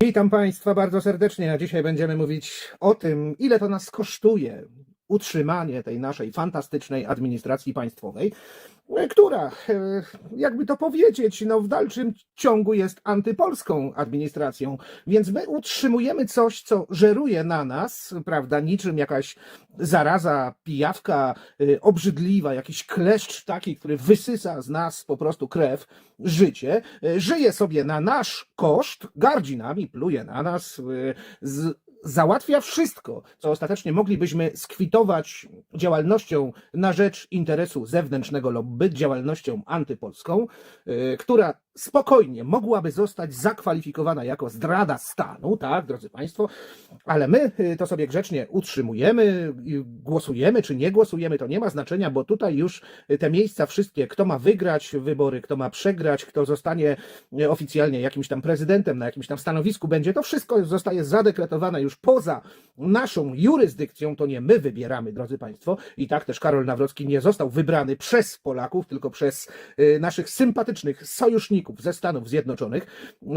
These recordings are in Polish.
Witam Państwa bardzo serdecznie, a dzisiaj będziemy mówić o tym, ile to nas kosztuje utrzymanie tej naszej fantastycznej administracji państwowej, która, e, jakby to powiedzieć, no w dalszym ciągu jest antypolską administracją, więc my utrzymujemy coś, co żeruje na nas, prawda, niczym jakaś zaraza, pijawka e, obrzydliwa, jakiś kleszcz taki, który wysysa z nas po prostu krew, życie, e, żyje sobie na nasz koszt, gardzi nami, pluje na nas, z, załatwia wszystko, co ostatecznie moglibyśmy skwitować działalnością na rzecz interesu zewnętrznego lobby, działalnością antypolską, y, która spokojnie mogłaby zostać zakwalifikowana jako zdrada stanu, tak, drodzy Państwo, ale my y, to sobie grzecznie utrzymujemy, y, głosujemy czy nie głosujemy, to nie ma znaczenia, bo tutaj już te miejsca wszystkie, kto ma wygrać wybory, kto ma przegrać, kto zostanie oficjalnie jakimś tam prezydentem na jakimś tam stanowisku będzie, to wszystko zostaje zadekretowane już poza naszą jurysdykcją, to nie my wybieramy, drodzy Państwo, i tak też Karol Nawrocki nie został wybrany przez Polaków, tylko przez y, naszych sympatycznych sojuszników ze Stanów Zjednoczonych.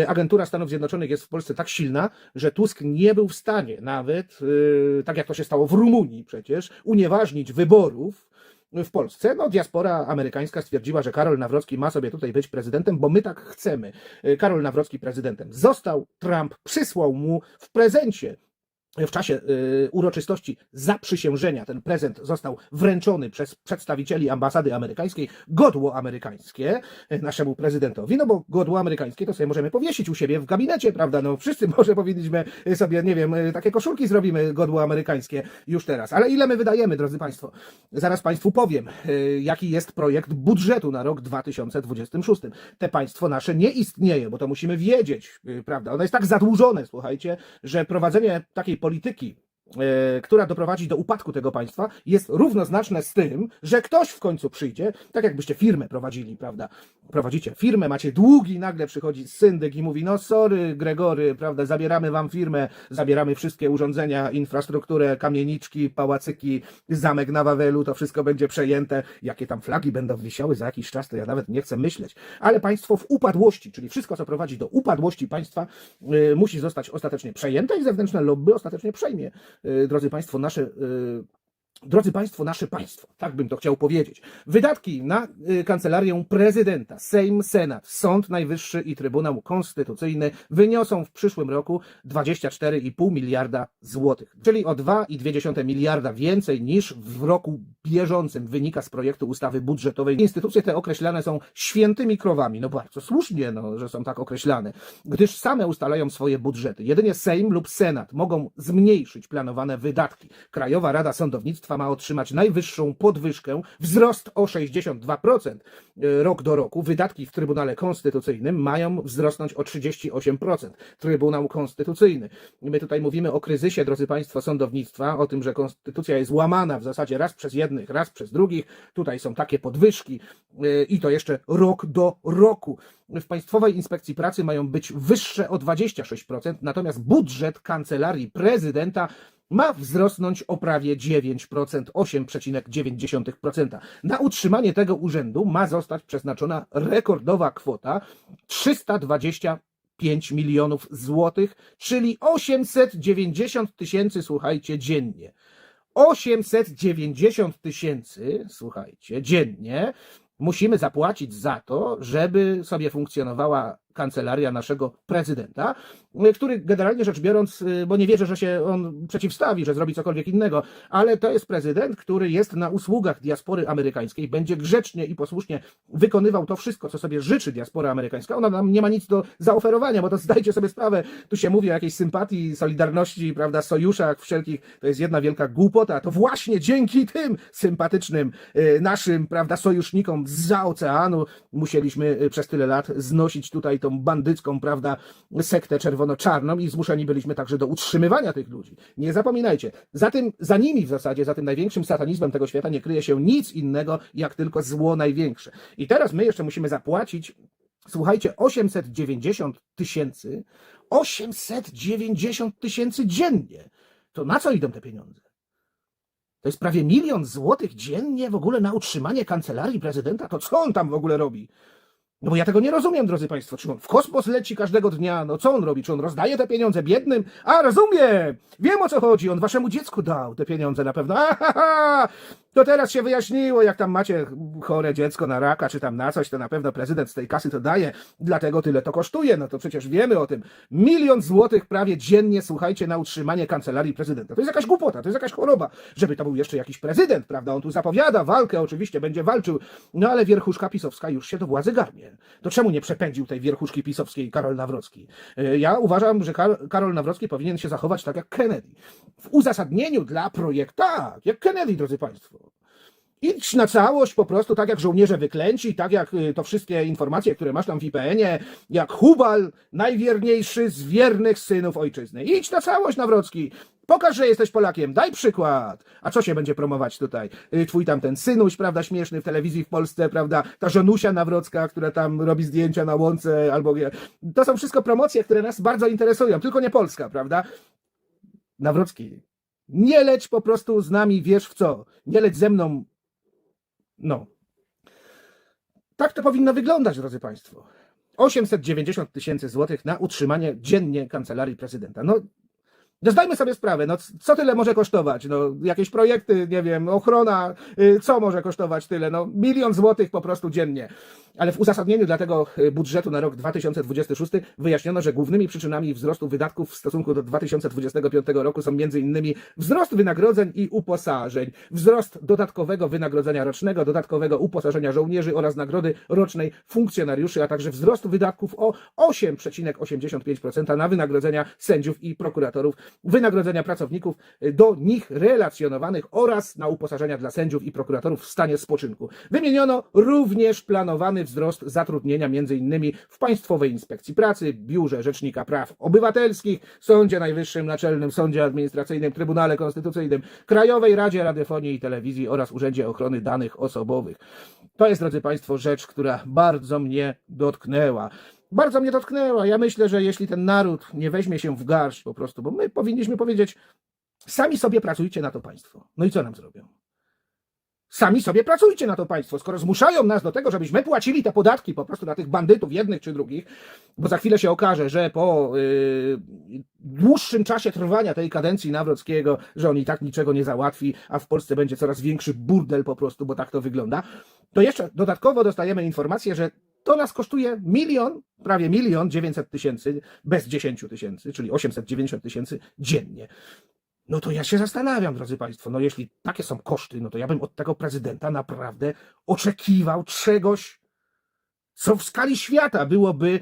Agentura Stanów Zjednoczonych jest w Polsce tak silna, że Tusk nie był w stanie nawet, y, tak jak to się stało w Rumunii przecież, unieważnić wyborów, w Polsce. No, diaspora amerykańska stwierdziła, że Karol Nawrocki ma sobie tutaj być prezydentem, bo my tak chcemy. Y, Karol Nawrocki prezydentem został, Trump przysłał mu w prezencie w czasie y, uroczystości zaprzysiężenia ten prezent został wręczony przez przedstawicieli ambasady amerykańskiej, godło amerykańskie y, naszemu prezydentowi, no bo godło amerykańskie to sobie możemy powiesić u siebie w gabinecie, prawda, no wszyscy może powinniśmy sobie, nie wiem, y, takie koszulki zrobimy, godło amerykańskie już teraz, ale ile my wydajemy, drodzy Państwo? Zaraz Państwu powiem, jaki jest projekt budżetu na rok 2026. Te państwo nasze nie istnieje, bo to musimy wiedzieć, prawda, ono jest tak zadłużone, słuchajcie, że prowadzenie takiej polityki, polityki która doprowadzi do upadku tego państwa, jest równoznaczne z tym, że ktoś w końcu przyjdzie, tak jakbyście firmę prowadzili, prawda? Prowadzicie firmę, macie długi, nagle przychodzi syndyk i mówi: No, sorry, Gregory, prawda? Zabieramy wam firmę, zabieramy wszystkie urządzenia, infrastrukturę, kamieniczki, pałacyki, zamek na Wawelu, to wszystko będzie przejęte. Jakie tam flagi będą wisiały za jakiś czas, to ja nawet nie chcę myśleć. Ale państwo w upadłości, czyli wszystko, co prowadzi do upadłości państwa, y, musi zostać ostatecznie przejęte i zewnętrzne lobby ostatecznie przejmie, drodzy Państwo, nasze. Drodzy Państwo, nasze państwo, tak bym to chciał powiedzieć. Wydatki na y, kancelarię prezydenta, Sejm, Senat, Sąd Najwyższy i Trybunał Konstytucyjny wyniosą w przyszłym roku 24,5 miliarda złotych, czyli o 2,2 miliarda więcej niż w roku bieżącym wynika z projektu ustawy budżetowej. Instytucje te określane są świętymi krowami, no bardzo słusznie, no, że są tak określane, gdyż same ustalają swoje budżety. Jedynie Sejm lub Senat mogą zmniejszyć planowane wydatki. Krajowa Rada Sądownictwa ma otrzymać najwyższą podwyżkę, wzrost o 62% e, rok do roku. Wydatki w Trybunale Konstytucyjnym mają wzrosnąć o 38%. Trybunał Konstytucyjny. My tutaj mówimy o kryzysie, drodzy Państwo, sądownictwa, o tym, że konstytucja jest łamana w zasadzie raz przez jednych, raz przez drugich. Tutaj są takie podwyżki e, i to jeszcze rok do roku. W Państwowej Inspekcji Pracy mają być wyższe o 26%, natomiast budżet kancelarii prezydenta ma wzrosnąć o prawie 9%, 8,9%. Na utrzymanie tego urzędu ma zostać przeznaczona rekordowa kwota 325 milionów złotych, czyli 890 tysięcy, słuchajcie, dziennie. 890 tysięcy, słuchajcie, dziennie musimy zapłacić za to, żeby sobie funkcjonowała kancelaria naszego prezydenta, y, który generalnie rzecz biorąc, y, bo nie wierzę, że się on przeciwstawi, że zrobi cokolwiek innego, ale to jest prezydent, który jest na usługach diaspory amerykańskiej, będzie grzecznie i posłusznie wykonywał to wszystko, co sobie życzy diaspora amerykańska. Ona nam nie ma nic do zaoferowania, bo to zdajcie sobie sprawę, tu się mówi o jakiejś sympatii, solidarności, prawda, sojuszach wszelkich, to jest jedna wielka głupota. To właśnie dzięki tym sympatycznym y, naszym, prawda, sojusznikom zza oceanu musieliśmy przez tyle lat znosić tutaj tą bandycką, prawda, sektę czerwono-czarną i zmuszeni byliśmy także do utrzymywania tych ludzi. Nie zapominajcie, za tym, za nimi w zasadzie, za tym największym satanizmem tego świata nie kryje się nic innego, jak tylko zło największe. I teraz my jeszcze musimy zapłacić Słuchajcie, 890 tysięcy, 890 tysięcy dziennie. To na co idą te pieniądze? To jest prawie milion złotych dziennie w ogóle na utrzymanie kancelarii prezydenta. To co on tam w ogóle robi? No bo ja tego nie rozumiem, drodzy Państwo. Czy on w kosmos leci każdego dnia? No co on robi? Czy on rozdaje te pieniądze biednym? A, rozumiem! Wiem o co chodzi. On waszemu dziecku dał te pieniądze na pewno. Ahaha! To teraz się wyjaśniło, jak tam macie chore dziecko na raka, czy tam na coś, to na pewno prezydent z tej kasy to daje, dlatego tyle to kosztuje. No to przecież wiemy o tym. Milion złotych prawie dziennie, słuchajcie, na utrzymanie kancelarii prezydenta. To jest jakaś głupota, to jest jakaś choroba, żeby to był jeszcze jakiś prezydent, prawda? On tu zapowiada walkę, oczywiście będzie walczył, no ale wierchuszka pisowska już się do władzy garnie. To czemu nie przepędził tej wierchuszki pisowskiej Karol Nawrocki? E, Ja uważam, że Kar- Karol Nawrocki powinien się zachować tak jak Kennedy. W uzasadnieniu dla projektu, tak, jak Kennedy, drodzy Państwo. Idź na całość po prostu, tak jak żołnierze wyklęci, tak jak y, to wszystkie informacje, które masz tam w IPN-ie, jak Hubal, najwierniejszy z wiernych synów ojczyzny. Idź na całość, Nawrocki. Pokaż, że jesteś Polakiem, daj przykład. A co się będzie promować tutaj? Y, Twój tam ten synuś, prawda, śmieszny w telewizji w Polsce, prawda, ta żonusia Nawrocka, która tam robi zdjęcia na łące, albo... To są wszystko promocje, które nas bardzo interesują, tylko nie Polska, prawda? Nawrocki, nie leć po prostu z nami, wiesz w co. Nie leć ze mną no. Tak to powinno wyglądać, drodzy Państwo. 890 tysięcy złotych na utrzymanie dziennie kancelarii prezydenta. No, no zdajmy sobie sprawę, no co tyle może kosztować? No, jakieś projekty, nie wiem, ochrona, y, co może kosztować tyle? No, milion złotych po prostu dziennie. Ale w uzasadnieniu dla tego y, budżetu na rok 2026 wyjaśniono, że głównymi przyczynami wzrostu wydatków w stosunku do 2025 roku są m.in. wzrost wynagrodzeń i uposażeń, wzrost dodatkowego wynagrodzenia rocznego, dodatkowego uposażenia żołnierzy oraz nagrody rocznej funkcjonariuszy, a także wzrost wydatków o 8,85% na wynagrodzenia sędziów i prokuratorów, wynagrodzenia pracowników y, do nich relacjonowanych oraz na uposażenia dla sędziów i prokuratorów w stanie spoczynku. Wymieniono również planowany wzrost zatrudnienia m.in. w Państwowej Inspekcji Pracy, Biurze Rzecznika Praw Obywatelskich, Sądzie Najwyższym, Naczelnym Sądzie Administracyjnym, Trybunale Konstytucyjnym, Krajowej Radzie Radiofonii i Telewizji oraz Urzędzie Ochrony Danych Osobowych. To jest, drodzy Państwo, rzecz, która bardzo mnie dotknęła. Bardzo mnie dotknęła. Ja myślę, że jeśli ten naród nie weźmie się w garść po prostu, bo my powinniśmy powiedzieć, sami sobie pracujcie na to państwo. No i co nam zrobią? Sami sobie pracujcie na to państwo, skoro zmuszają nas do tego, żebyśmy płacili te podatki po prostu na tych bandytów jednych czy drugich, bo za chwilę się okaże, że po yy, dłuższym czasie trwania tej kadencji Nawrockiego, że on i tak niczego nie załatwi, a w Polsce będzie coraz większy burdel po prostu, bo tak to wygląda, to jeszcze dodatkowo dostajemy informację, że to nas kosztuje milion, prawie milion dziewięćset tysięcy, bez dziesięciu tysięcy, czyli 890 tysięcy dziennie. No to ja się zastanawiam, drodzy Państwo, no jeśli takie są koszty, no to ja bym od tego prezydenta naprawdę oczekiwał czegoś, co w skali świata byłoby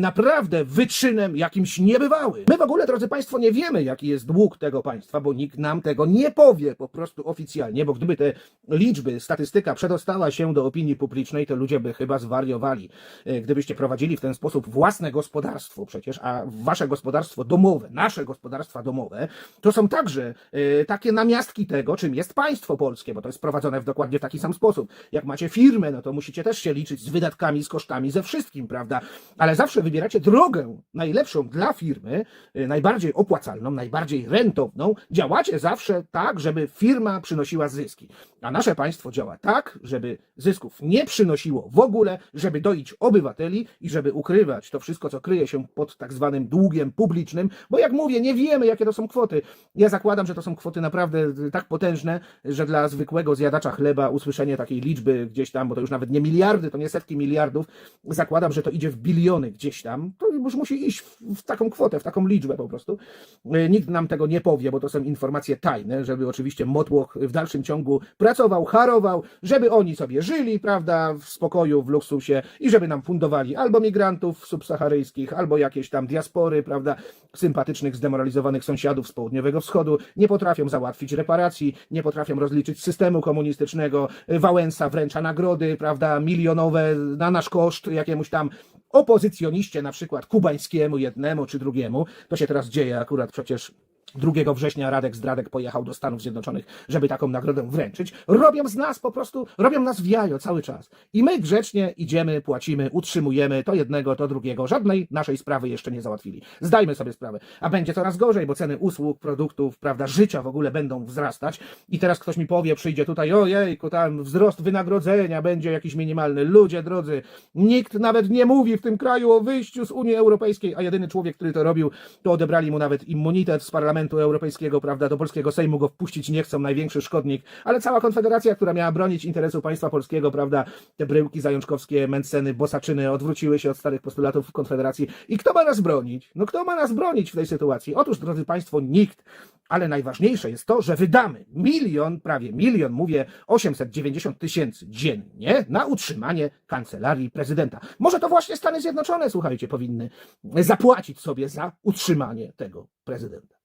naprawdę wyczynem jakimś niebywałym. My w ogóle, drodzy Państwo, nie wiemy, jaki jest dług tego państwa, bo nikt nam tego nie powie po prostu oficjalnie, bo gdyby te liczby, statystyka przedostała się do opinii publicznej, to ludzie by chyba zwariowali. E, Gdybyście prowadzili w ten sposób własne gospodarstwo przecież, a wasze gospodarstwo domowe, nasze gospodarstwa domowe, to są także e, takie namiastki tego, czym jest państwo polskie, bo to jest prowadzone w dokładnie taki sam sposób. Jak macie firmę, no to musicie też się liczyć z wydatkami, z kosztami, ze wszystkim, prawda? Ale zawsze wybieracie drogę najlepszą dla firmy, y, najbardziej opłacalną, najbardziej rentowną. Działacie zawsze tak, żeby firma przynosiła zyski. A nasze państwo działa tak, żeby zysków nie przynosiło w ogóle, żeby doić obywateli i żeby ukrywać to wszystko, co kryje się pod tak zwanym długiem publicznym, bo jak mówię, nie wiemy, jakie to są kwoty. Ja zakładam, że to są kwoty naprawdę y, tak potężne, że dla zwykłego zjadacza chleba usłyszenie takiej liczby gdzieś tam, bo to już nawet nie miliardy, to nie setki miliardów, zakładam, że to idzie w biliony gdzieś tam, to już musi iść w, w taką kwotę, w taką liczbę po prostu. Y, Nikt nam tego nie powie, bo to są informacje tajne, żeby oczywiście Motłoch w dalszym ciągu pracował, harował, żeby oni sobie żyli, prawda, w spokoju, w luksusie i żeby nam fundowali albo migrantów subsaharyjskich, albo jakieś tam diaspory, prawda, sympatycznych, zdemoralizowanych sąsiadów z południowego wschodu, nie potrafią załatwić reparacji, nie potrafią rozliczyć systemu komunistycznego, Wałęsa wręcza nagrody, prawda, milionowe na nasz koszt jakiemuś tam opozycjoniście, na przykład kubańskiemu jednemu czy drugiemu. To się teraz dzieje akurat przecież 2 września Radek Zdradek pojechał do Stanów Zjednoczonych, żeby taką nagrodę wręczyć. Robią z nas po prostu, robią nas w jajo cały czas. I my grzecznie idziemy, płacimy, utrzymujemy to jednego, to drugiego. Żadnej naszej sprawy jeszcze nie załatwili. Zdajmy sobie sprawę. A będzie coraz gorzej, bo ceny usług, produktów, prawda, życia w ogóle będą wzrastać. I teraz ktoś mi powie, przyjdzie tutaj, ojejku, tam wzrost wynagrodzenia będzie jakiś minimalny. Ludzie drodzy, nikt nawet nie mówi w tym kraju o wyjściu z Unii Europejskiej, a jedyny człowiek, który to robił, to odebrali mu nawet immunitet z Parlamentu Europejskiego, prawda, do polskiego Sejmu go wpuścić nie chcą, największy szkodnik, ale cała Konfederacja, która miała bronić interesu państwa polskiego, prawda, te bryłki zajączkowskie, Menceny, Bosaczyny odwróciły się od starych postulatów Konfederacji. I kto ma nas bronić? No kto ma nas bronić w tej sytuacji? Otóż, drodzy Państwo, nikt. Ale najważniejsze jest to, że wydamy milion, prawie milion, mówię 890 tysięcy dziennie na utrzymanie kancelarii prezydenta. Może to właśnie Stany Zjednoczone, słuchajcie, powinny zapłacić sobie za utrzymanie tego prezydenta.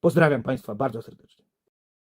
Pozdrawiam Państwa bardzo serdecznie.